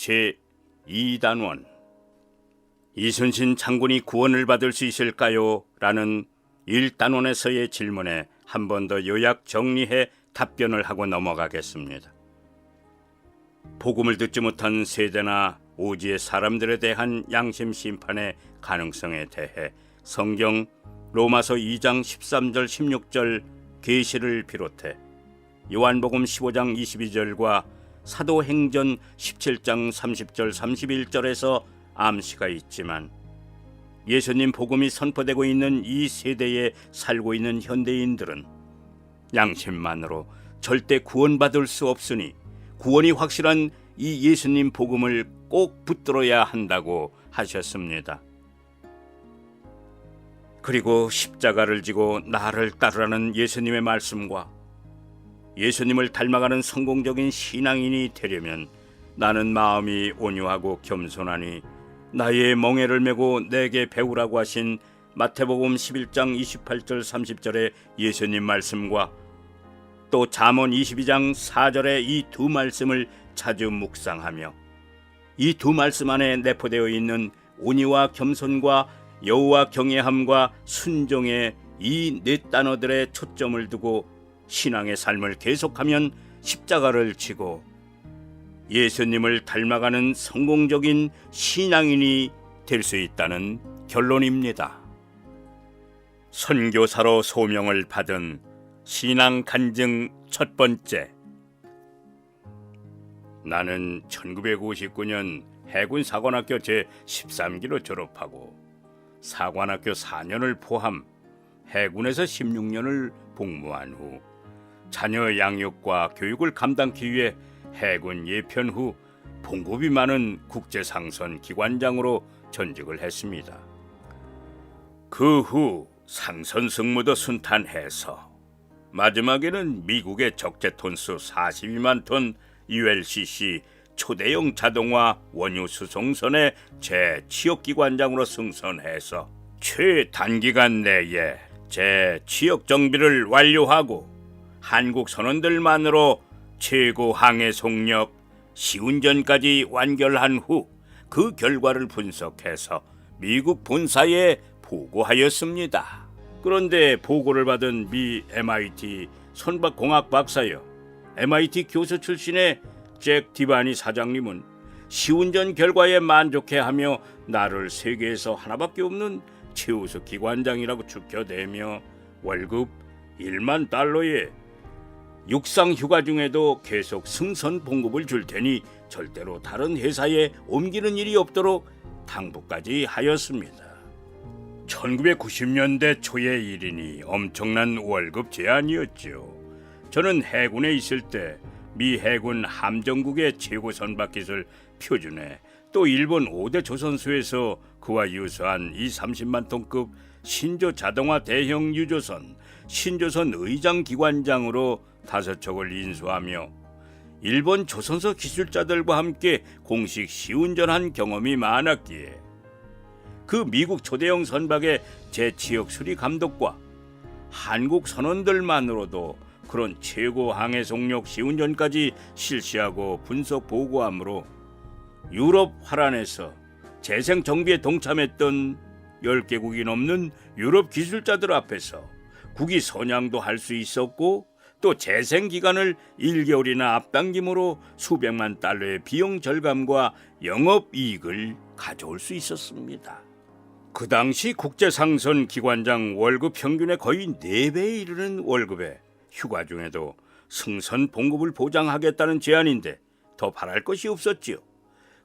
제 2단원 이순신 장군이 구원을 받을 수 있을까요? 라는 1단원에서의 질문에 한 번 더 요약 정리해 답변을 하고 넘어가겠습니다. 복음을 듣지 못한 세대나 오지의 사람들에 대한 양심 심판의 가능성에 대해 성경 로마서 2장 13절 16절 계시를 비롯해 요한복음 15장 22절과 사도행전 17장 30절 31절에서 암시가 있지만 예수님 복음이 선포되고 있는 이 세대에 살고 있는 현대인들은 양심만으로 절대 구원받을 수 없으니 구원이 확실한 이 예수님 복음을 꼭 붙들어야 한다고 하셨습니다. 그리고 십자가를 지고 나를 따르라는 예수님의 말씀과 예수님을 닮아가는 성공적인 신앙인이 되려면 나는 마음이 온유하고 겸손하니 나의 멍에를 메고 내게 배우라고 하신 마태복음 11장 28절 30절의 예수님 말씀과 또 잠언 22장 4절의 이 두 말씀을 자주 묵상하며 이 두 말씀 안에 내포되어 있는 온유와 겸손과 여호와 경외함과 순종의 이 네 단어들의 초점을 두고 신앙의 삶을 계속하면 십자가를 지고 예수님을 닮아가는 성공적인 신앙인이 될 수 있다는 결론입니다. 선교사로 소명을 받은 신앙 간증 첫 번째. 나는 1959년 해군 사관학교 제 13기로 졸업하고 사관학교 4년을 포함 해군에서 16년을 복무한 후 자녀 양육과 교육을 감당기 위해 해군 예편 후 봉급이 많은 국제상선 기관장으로 전직을 했습니다. 그 후 상선 승무도 순탄해서 마지막에는 미국의 적재 톤수 42만 톤 ULCC 초대형 자동화 원유 수송선의 제 취역 기관장으로 승선해서 최단기간 내에 제 취역 정비를 완료하고 한국 선원들만으로 최고 항해 속력 시운전까지 완결한 후 그 결과를 분석해서 미국 본사에 보고하였습니다. 그런데 보고를 받은 미 MIT 선박공학 박사여 MIT 교수 출신의 잭 디바니 사장님은 시운전 결과에 만족해하며 나를 세계에서 하나밖에 없는 최우수 기관장이라고 축혀대며 월급 1만 달러에 육상 휴가 중에도 계속 승선 봉급을 줄 테니 절대로 다른 회사에 옮기는 일이 없도록 당부까지 하였습니다. 1990년대 초의 일이니 엄청난 월급 제한이었죠. 저는 해군에 있을 때 미 해군 함정국의 최고 선박 기술 표준에 또 일본 5대 조선수에서 그와 유사한 이 30만 톤급 신조 자동화 대형 유조선 신조선 의장 기관장으로 다섯 척을 인수하며 일본 조선소 기술자들과 함께 공식 시운전한 경험이 많았기에 그 미국 초대형 선박의 제치역 수리 감독과 한국 선원들만으로도 그런 최고 항해 속력 시운전까지 실시하고 분석 보고함으로 유럽 화란에서 재생 정비에 동참했던 10개국이 넘는 유럽 기술자들 앞에서 국위 선양도 할 수 있었고 또 재생 기간을 1개월이나 앞당김으로 수백만 달러의 비용 절감과 영업 이익을 가져올 수 있었습니다. 그 당시 국제상선 기관장 월급 평균의 거의 4배에 이르는 월급에 휴가 중에도 승선 봉급을 보장하겠다는 제안인데 더 바랄 것이 없었지요.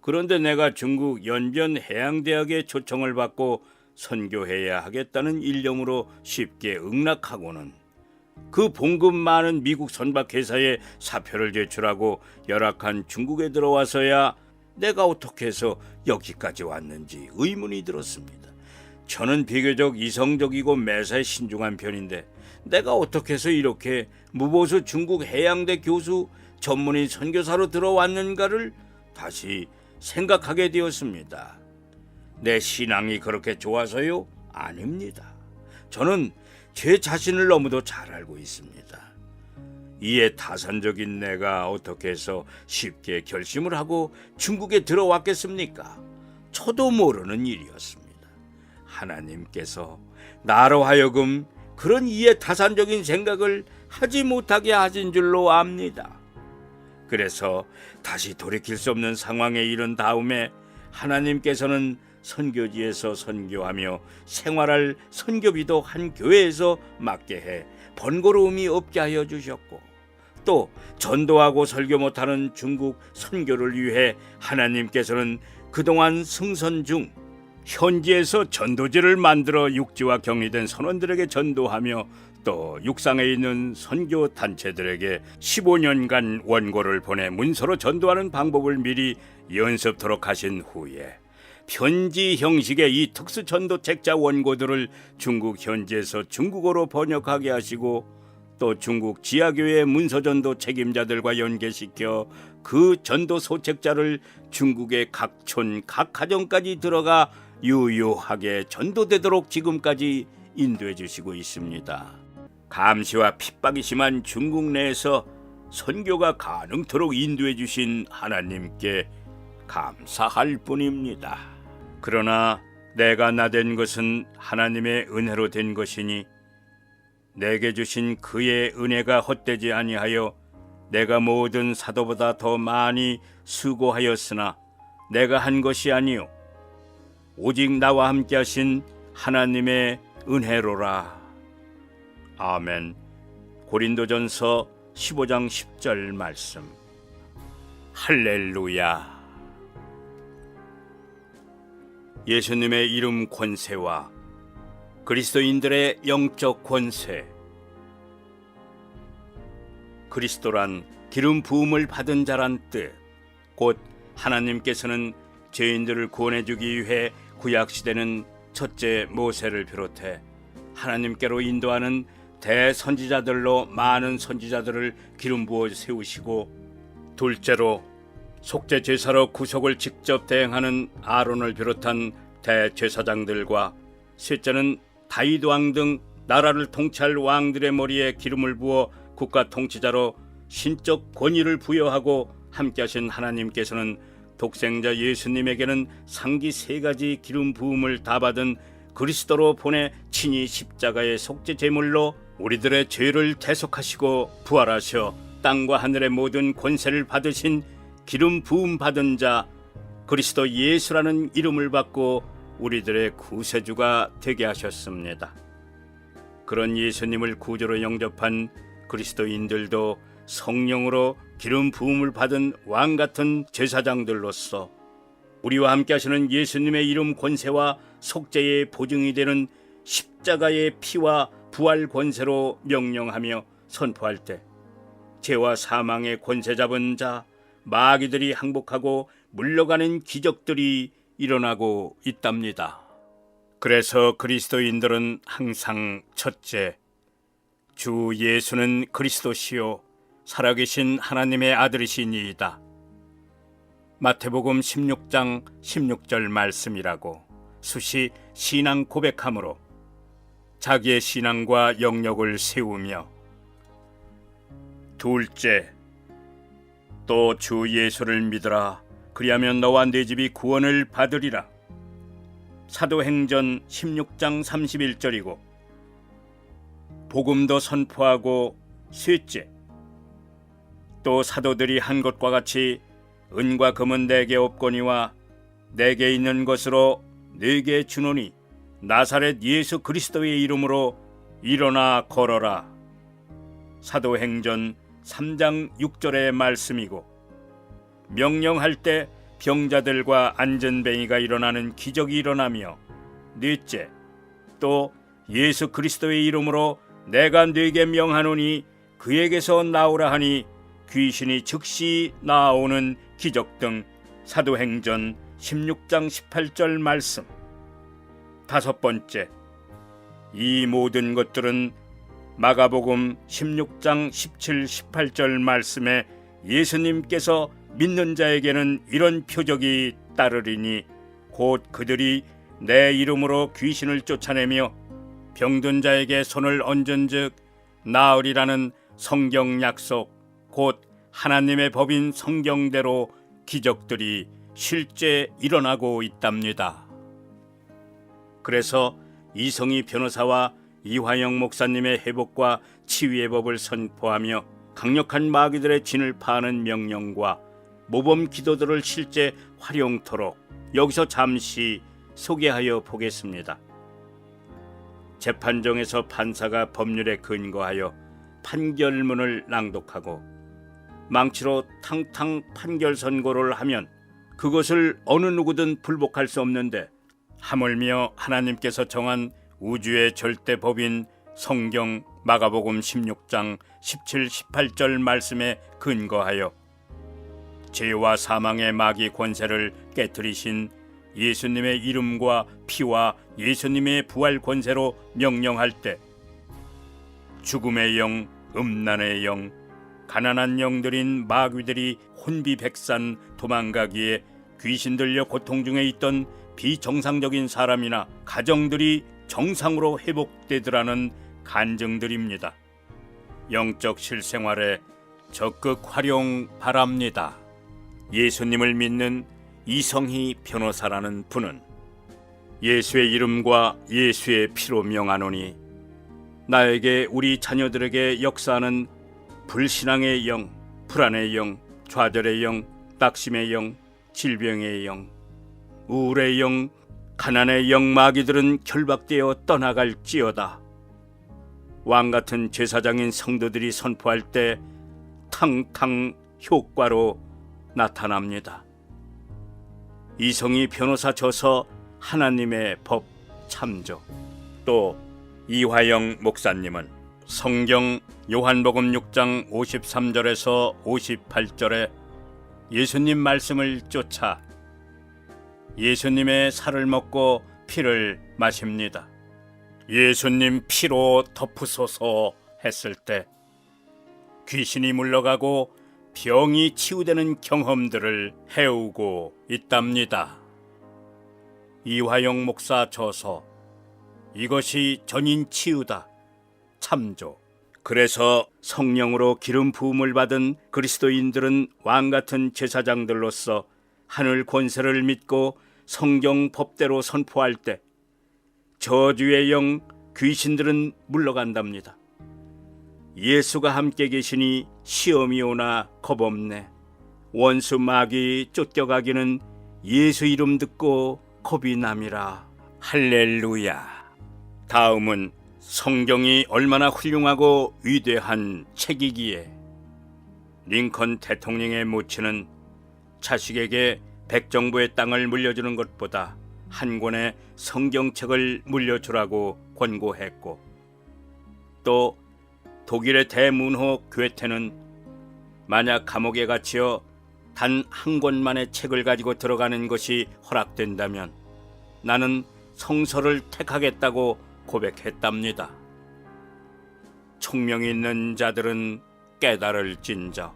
그런데 내가 중국 연변 해양대학의 초청을 받고 선교해야 하겠다는 일념으로 쉽게 응낙하고는 그 봉급 많은 미국 선박 회사에 사표를 제출하고 열악한 중국에 들어와서야 내가 어떻게 해서 여기까지 왔는지 의문이 들었습니다. 저는 비교적 이성적이고 매사에 신중한 편인데 내가 어떻게 해서 이렇게 무보수 중국 해양대 교수 전문인 선교사로 들어왔는가를 다시 생각하게 되었습니다. 내 신앙이 그렇게 좋아서요? 아닙니다. 저는 제 자신을 너무도 잘 알고 있습니다. 이에 타산적인 내가 어떻게 해서 쉽게 결심을 하고 중국에 들어왔겠습니까? 저도 모르는 일이었습니다. 하나님께서 나로 하여금 그런 이해 타산적인 생각을 하지 못하게 하신 줄로 압니다. 그래서 다시 돌이킬 수 없는 상황에 이른 다음에 하나님께서는 선교지에서 선교하며 생활할 선교비도 한 교회에서 맡게 해 번거로움이 없게 하여 주셨고 또 전도하고 설교 못하는 중국 선교를 위해 하나님께서는 그동안 승선 중 현지에서 전도지를 만들어 육지와 격리된 선원들에게 전도하며 또 육상에 있는 선교 단체들에게 15년간 원고를 보내 문서로 전도하는 방법을 미리 연습토록 하신 후에 편지 형식의 이 특수 전도 책자 원고들을 중국 현지에서 중국어로 번역하게 하시고 또 중국 지하교회 문서전도 책임자들과 연계시켜 그 전도 소책자를 중국의 각 촌, 각 가정까지 들어가 유유하게 전도되도록 지금까지 인도해 주시고 있습니다. 감시와 핍박이 심한 중국 내에서 선교가 가능토록 인도해 주신 하나님께 감사할 뿐입니다. 그러나 내가 나 된 것은 하나님의 은혜로 된 것이니 내게 주신 그의 은혜가 헛되지 아니하여 내가 모든 사도보다 더 많이 수고하였으나 내가 한 것이 아니요 오직 나와 함께 하신 하나님의 은혜로라. 아멘. 고린도전서 15장 10절 말씀. 할렐루야. 예수님의 이름 권세와 그리스도인들의 영적 권세. 그리스도란 기름 부음을 받은 자란 뜻. 곧 하나님께서는 죄인들을 구원해 주기 위해 구약 시대는 첫째 모세를 비롯해 하나님께로 인도하는 대선지자들로 많은 선지자들을 기름 부어 세우시고 둘째로 속죄 제사로 구속을 직접 대행하는 아론을 비롯한 대제사장들과 셋째는 다윗 왕 등 나라를 통치할 왕들의 머리에 기름을 부어 국가 통치자로 신적 권위를 부여하고 함께하신 하나님께서는 독생자 예수님에게는 상기 세 가지 기름 부음을 다 받은 그리스도로 보내 친히 십자가의 속죄 제물로 우리들의 죄를 대속하시고 부활하셔 땅과 하늘의 모든 권세를 받으신 기름 부음 받은 자 그리스도 예수라는 이름을 받고 우리들의 구세주가 되게 하셨습니다. 그런 예수님을 구주로 영접한 그리스도인들도 성령으로 기름 부음을 받은 왕 같은 제사장들로서 우리와 함께 하시는 예수님의 이름 권세와 속죄의 보증이 되는 십자가의 피와 부활 권세로 명령하며 선포할 때 죄와 사망의 권세 잡은 자 마귀들이 항복하고 물러가는 기적들이 일어나고 있답니다. 그래서 그리스도인들은 항상 첫째 주 예수는 그리스도시요 살아계신 하나님의 아들이시니이다. 마태복음 16장 16절 말씀이라고 수시 신앙 고백함으로 자기의 신앙과 영역을 세우며 둘째 또 주 예수를 믿으라 그리하면 너와 네 집이 구원을 받으리라 사도행전 16장 31절이고 복음도 선포하고 셋째 또 사도들이 한 것과 같이 은과 금은 내게 없거니와 내게 있는 것으로 내게 주노니 나사렛 예수 그리스도의 이름으로 일어나 걸어라. 사도행전 3장 6절의 말씀이고 명령할 때 병자들과 안전뱅이가 일어나는 기적이 일어나며 넷째 또 예수 그리스도의 이름으로 내가 네게 명하노니 그에게서 나오라 하니 귀신이 즉시 나오는 기적 등 사도행전 16장 18절 말씀. 다섯 번째, 이 모든 것들은 마가복음 16장 17, 18절 말씀에 예수님께서 믿는 자에게는 이런 표적이 따르리니 곧 그들이 내 이름으로 귀신을 쫓아내며 병든 자에게 손을 얹은즉 나으리라는 성경 약속 곧 하나님의 법인 성경대로 기적들이 실제 일어나고 있답니다. 그래서 이성희 변호사와 이화영 목사님의 회복과 치유의 법을 선포하며 강력한 마귀들의 진을 파하는 명령과 모범 기도들을 실제 활용토록 여기서 잠시 소개하여 보겠습니다. 재판정에서 판사가 법률에 근거하여 판결문을 낭독하고 망치로 탕탕 판결 선고를 하면 그것을 어느 누구든 불복할 수 없는데 하물며 하나님께서 정한 우주의 절대 법인 성경 마가복음 16장 17, 18절 말씀에 근거하여 죄와 사망의 마귀 권세를 깨뜨리신 예수님의 이름과 피와 예수님의 부활 권세로 명령할 때 죽음의 영, 음란의 영, 가난한 영들인 마귀들이 혼비백산 도망가기에 귀신 들려 고통 중에 있던 비정상적인 사람이나 가정들이 정상으로 회복되더라는 간증들입니다. 영적 실생활에 적극 활용 바랍니다. 예수님을 믿는 이성희 변호사라는 분은 예수의 이름과 예수의 피로 명하노니 나에게 우리 자녀들에게 역사하는 불신앙의 영, 불안의 영, 좌절의 영, 낙심의 영, 질병의 영, 우울의 영, 가난의 영 마귀들은 결박되어 떠나갈지어다. 왕 같은 제사장인 성도들이 선포할 때 탕탕 효과로 나타납니다. 이성희 변호사 저서 하나님의 법 참조 또 이화영 목사님은 성경 요한복음 6장 53절에서 58절에 예수님 말씀을 쫓아 예수님의 살을 먹고 피를 마십니다. 예수님 피로 덮으소서 했을 때 귀신이 물러가고 병이 치유되는 경험들을 해오고 있답니다. 이화영 목사 저서 이것이 전인 치유다. 참조. 그래서 성령으로 기름 부음을 받은 그리스도인들은 왕 같은 제사장들로서 하늘 권세를 믿고 성경 법대로 선포할 때 저주의 영 귀신들은 물러간답니다. 예수가 함께 계시니 시험이 오나 겁없네. 원수 마귀 쫓겨가기는 예수 이름 듣고 겁이 남이라. 할렐루야. 다음은 성경이 얼마나 훌륭하고 위대한 책이기에 링컨 대통령의 모친은 자식에게 백정부의 땅을 물려주는 것보다 한 권의 성경책을 물려주라고 권고했고 또 독일의 대문호 괴테는 만약 감옥에 갇혀 단 한 권만의 책을 가지고 들어가는 것이 허락된다면 나는 성서를 택하겠다고 고백했답니다. 총명이 있는 자들은 깨달을 진저.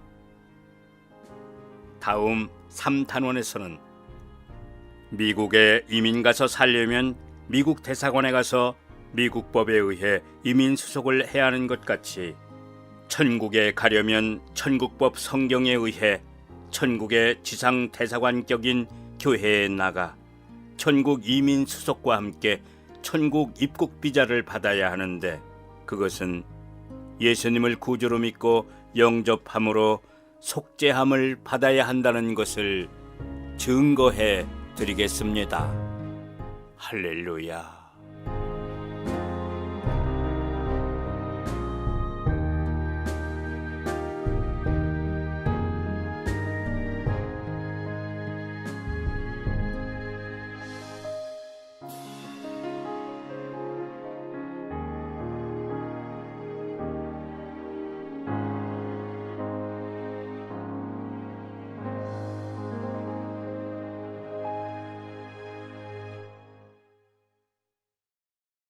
다음 3탄원에서는 미국에 이민 가서 살려면 미국 대사관에 가서 미국 법에 의해 이민 수속을 해야 하는 것 같이 천국에 가려면 천국법 성경에 의해 천국의 지상 대사관격인 교회에 나가 천국 이민 수속과 함께 천국 입국 비자를 받아야 하는데 그것은 예수님을 구주로 믿고 영접함으로 속죄함을 받아야 한다는 것을 증거해 드리겠습니다. 할렐루야.